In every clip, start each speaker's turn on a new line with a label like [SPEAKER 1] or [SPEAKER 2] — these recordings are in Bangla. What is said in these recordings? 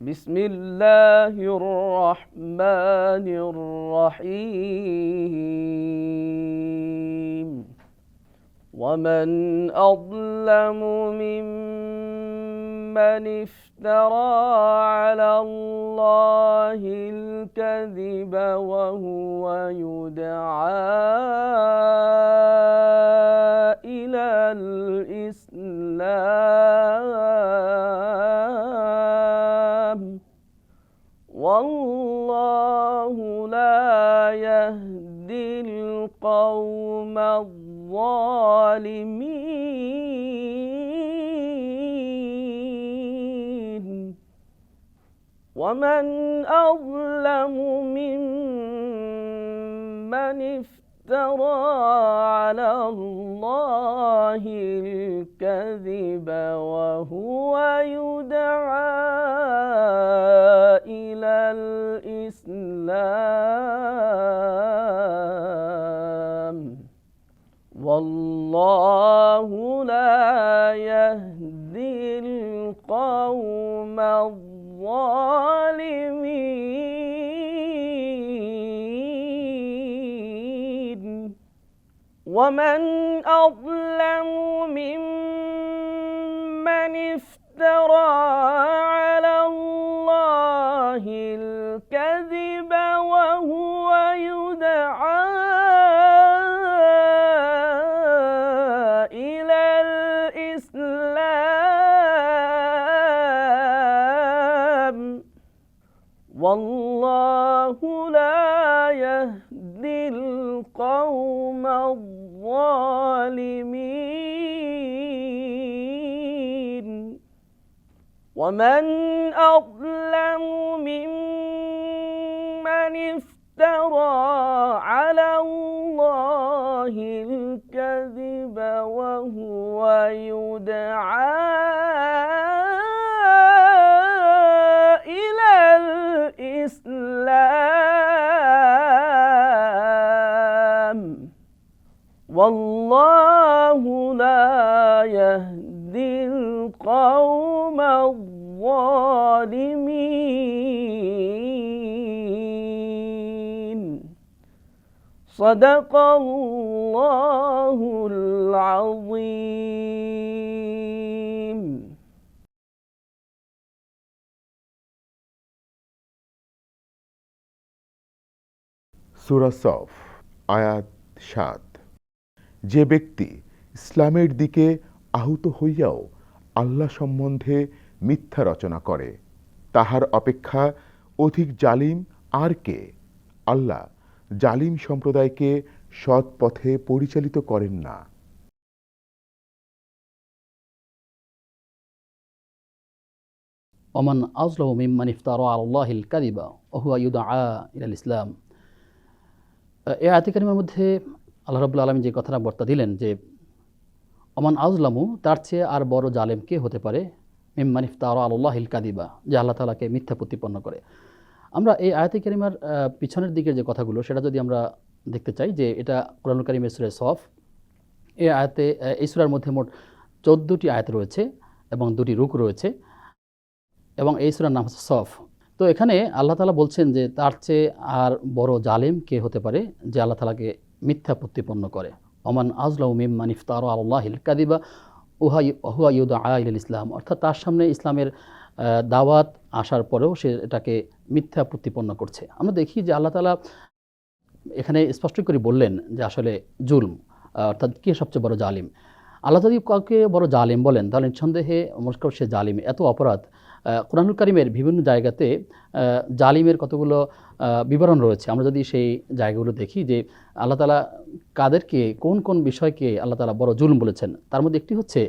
[SPEAKER 1] بسم الله الرحمن الرحيم. ومن أظلم ممن افترى على الله الكذب وهو يدعى والله لا يهدي القوم الظالمين. ومن أظلم ممن افترى على الله الكذب وهو يدعى الإسلام والله لا يهدي القوم الظالمين. ومن أظلم ممن افترى والله لا يهدي القوم الظالمين. ومن أظلم ممن افترى على الله الكذب وهو يدعى والله لا يهدي القوم الظالمين صدق الله العظيم
[SPEAKER 2] সুরা সফ আয়াত সাত যে ব্যক্তি ইসলামের দিকে আহুত হইয়াও আল্লাহ সম্বন্ধে মিথ্যা রচনা করে, তাহার অপেক্ষা অধিক জালিম আর কে? আল্লাহ জালিম সম্প্রদায়কে সৎ পথে পরিচালিত করেন না।
[SPEAKER 3] ওমান আজলম মিম্মান ইফতার আল্লাহিল কাদিবা ওহুয়া ইউদা ইলাল ইসলাম। এই আয়াতিকারিমের মধ্যে আল্লাহ রবুল্লা আলমী যে কথাটা বর্তা দিলেন যে, অমান আজলামু তার চেয়ে আর বড় জালেম কে হতে পারে? মিম্মান ইফতার আল্লাহিল কাদিবা যে আল্লাহ তালাকে মিথ্যা প্রতিপন্ন করে। আমরা এই আয়াতি কারিমার পিছনের দিকের যে কথাগুলো, সেটা যদি আমরা দেখতে চাই যে, এটা কোরআন কারিমের সুরে সফ। এই আয়াতে এই সুরার মধ্যে মোট চোদ্দোটি আয়াত রয়েছে এবং দুটি রুক রয়েছে এবং এই সুরার নাম হচ্ছে সফ। তো এখানে আল্লাহ তালা বলছেন যে, তার চেয়ে আর বড় জালেম কে হতে পারে? যে আল্লাহ তালাকে মিথ্যা প্রতিপন্ন করে। অমান আজলাউ মিম মানিফতার আল্লাহিল কাদিবা উহা হুয়া ইউদা আইল ইসলাম। অর্থাৎ তার সামনে ইসলামের দাওয়াত আসার পরেও সে এটাকে মিথ্যা প্রতিপন্ন করছে। আমরা দেখি যে আল্লাহ তালা এখানে স্পষ্ট করে বললেন যে আসলে জুলম অর্থাৎ কে সবচেয়ে বড় জালিম? আল্লাহ যদি কাউকে বড় জালিম বলেন, তাহলে নিঃসন্দেহে মুশকিল সে জালিম। এত অপরাধ কোরআনুল কারিমের বিভিন্ন জায়গাতে জালিমের কতগুলো বিবরণ রয়েছে। আমরা যদি সেই জায়গাগুলো দেখি যে আল্লাহ তালা কাদেরকে, কোন কোন বিষয়কে আল্লাহ তালা বড় জুলম বলেছেন, তার মধ্যে একটি হচ্ছে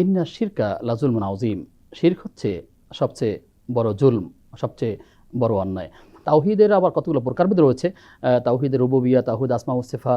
[SPEAKER 3] ইন্না শিরকা লাজুল নাউজিম শির্ক হচ্ছে সবচেয়ে বড় জুলম, সবচেয়ে বড় অন্যায়। তাওহিদের আবার কতগুলো প্রকারভেদ রয়েছে তাওহিদের রুবুবিয়া, তাওহিদ আসমা ওসেফা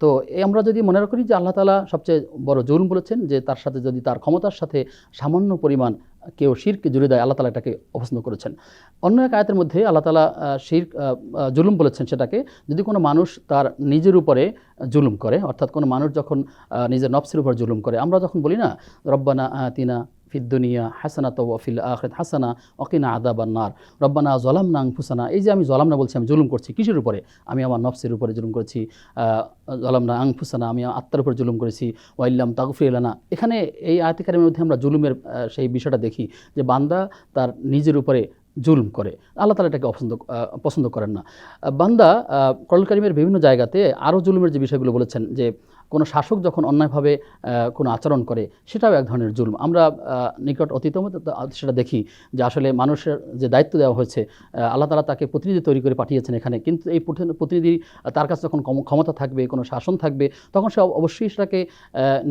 [SPEAKER 3] তো আমরা যদি মনে করি যে আল্লাহ তালা সবচেয়ে বড় জুলুম বলেছেন, যে তার সাথে যদি তার ক্ষমতার সাথে সামান্য পরিমাণ কেউ শিরকে জুড়ে দেয়, আল্লাহ তালা এটাকে অপছন্দ করেছেন। অন্য এক আয়াতের মধ্যে আল্লাহ তালা শির জুলুম বলেছেন সেটাকে। যদি কোনো মানুষ তার নিজের উপরে জুলুম করে, অর্থাৎ কোনো মানুষ যখন নিজের নফসের উপর জুলুম করে, আমরা যখন বলি না, রব্বানা আতিনা ফিদ্দুনিয়া হাসানা তো ফিল আখরেত হাসানা অকিনা আদাবান নার। রব্বানা জলাম না ফুসানা এই যে আমি জলাম না বলছি, আমি জুলুম করছি, কিসের উপরে? আমি আমার নফসের উপরে জুলুম করেছি জলাম না আং ফুসানা আমি আত্মার উপর জুলুম করেছি ওয়াইল্লাম তাগফি এলানা এখানে এই আয়তিকারের মধ্যে আমরা জুলুমের সেই বিষয়টা দেখি যে বান্দা তার নিজের উপরে জুলুম করে। আল্লাহ তালা এটাকে অপছন্দ পছন্দ করেন না। বান্দা করল করিমের বিভিন্ন জায়গাতে আরও জুলুমের যে বিষয়গুলো বলেছেন, যে কোনো শাসক যখন অন্যায়ভাবে কোনো আচরণ করে, সেটাও এক ধরনের জুলুম। আমরা নিকট অতীতম সেটা দেখি যে আসলে মানুষের যে দায়িত্ব দেওয়া হয়েছে আল্লাহ তালা তাকে প্রতিনিধি তৈরি করে পাঠিয়েছেন এখানে। কিন্তু এই প্রতিনিধি তার কাছে যখন ক্ষমতা থাকবে, কোনো শাসন থাকবে, তখন সে অবশ্যই সেটাকে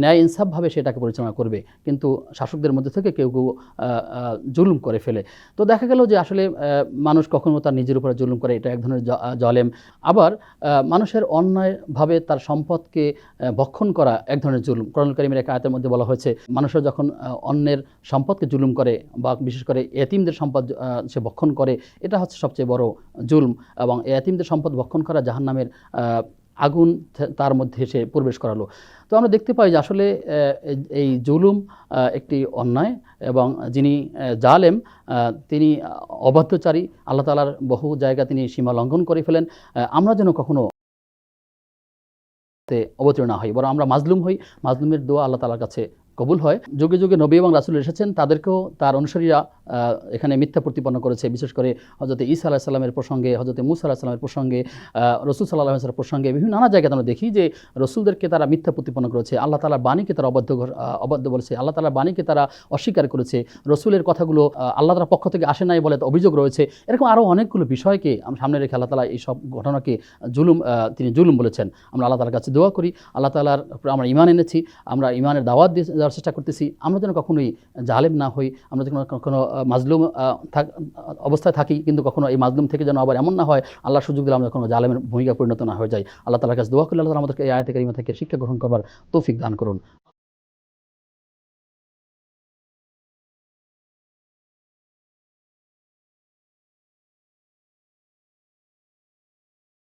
[SPEAKER 3] ন্যায় ইনসাফভাবে সেটাকে পরিচালনা করবে। কিন্তু শাসকদের মধ্যে থেকে কেউ কেউ জুলুম করে ফেলে। তো দেখা গেল যে আসলে মানুষ কখনো তার নিজের উপরে জুলুম করে, এটা এক ধরনের জলেম। আবার মানুষের অন্যায়ভাবে তার সম্পদকে ভক্ষণ করা এক ধরনের জুলুম। করণুল করিমের এক আয়তের মধ্যে বলা হয়েছে, মানুষের যখন অন্যের সম্পদকে জুলুম করে বা বিশেষ করে এতিমদের সম্পদ সে ভক্ষণ করে, এটা হচ্ছে সবচেয়ে বড় জুলম। এবং এতিমদের সম্পদ ভক্ষণ করা জাহান্নামের আগুন তার মধ্যে এসে প্রবেশ করালো। তো আমরা দেখতে পাই যে আসলে এই- জুলুম একটি অন্যায় এবং যিনি জালেম তিনি অবাধ্যচারী, আল্লাহ তালার বহু জায়গা তিনি সীমা লঙ্ঘন করে ফেলেন। আমরা যেন কখনো অবতীর্ণ হই, বরং আমরা মাজলুম হই। মাজলুমের দোয়া আল্লাহ তালার কাছে কবুল হয়। যুগে যুগে নবী এবং রাসুল এসেছেন, তাদেরকেও তার অনুসারীরা এখানে মিথ্যা প্রতিপন্ন করেছে। বিশেষ করে হজরত ঈসা আলাহ সাল্লামের প্রসঙ্গে হজরত মুসা আলাহ সাল্লামের প্রসঙ্গে রসুল সাল্লাহ সাল্লামের প্রসঙ্গে বিভিন্ন নানা জায়গায় আমরা দেখি যে রসুলদেরকে তারা মিথ্যা প্রতিপন্ন করেছে। আল্লাহ তালার বাণীকে তারা অবাধ্য অবাধ্য বলেছে। আল্লাহ তালার বাণীকে তারা অস্বীকার করেছে। রসুলের কথাগুলো আল্লাহ তালার পক্ষ থেকে আসে নাই বলে অভিযোগ রয়েছে। এরকম আরও অনেকগুলো বিষয়কে সামনে রেখে আল্লাহ তালা এই সব ঘটনাকে জুলুম তিনি জুলুম বলেছেন। আমরা আল্লাহ তালার কাছে দোয়া করি। আল্লাহ তালার আমরা ইমান এনেছি। আমরা ইমানের দাওয়াত দিয়ে দেওয়ার চেষ্টা করতেছি। আমরা যেন কখনোই জালেম না হই, আমরা যেন কখনো মাজলুম থাক, অবস্থায় থাকি, কিন্তু কখনো এই মাজলুম থেকে যেন আবার এমন না হয়, আল্লাহর সুযোগ দিলে আমরা কোনো জালেমের ভূমিকা পরিণত না হয়ে যায় আল্লাহ তালার কাছে দোয়া করলে আল্লাহ আমাদেরকে এই কারিমা থেকে শিক্ষা গ্রহণ করবার তৌফিক দান করুন।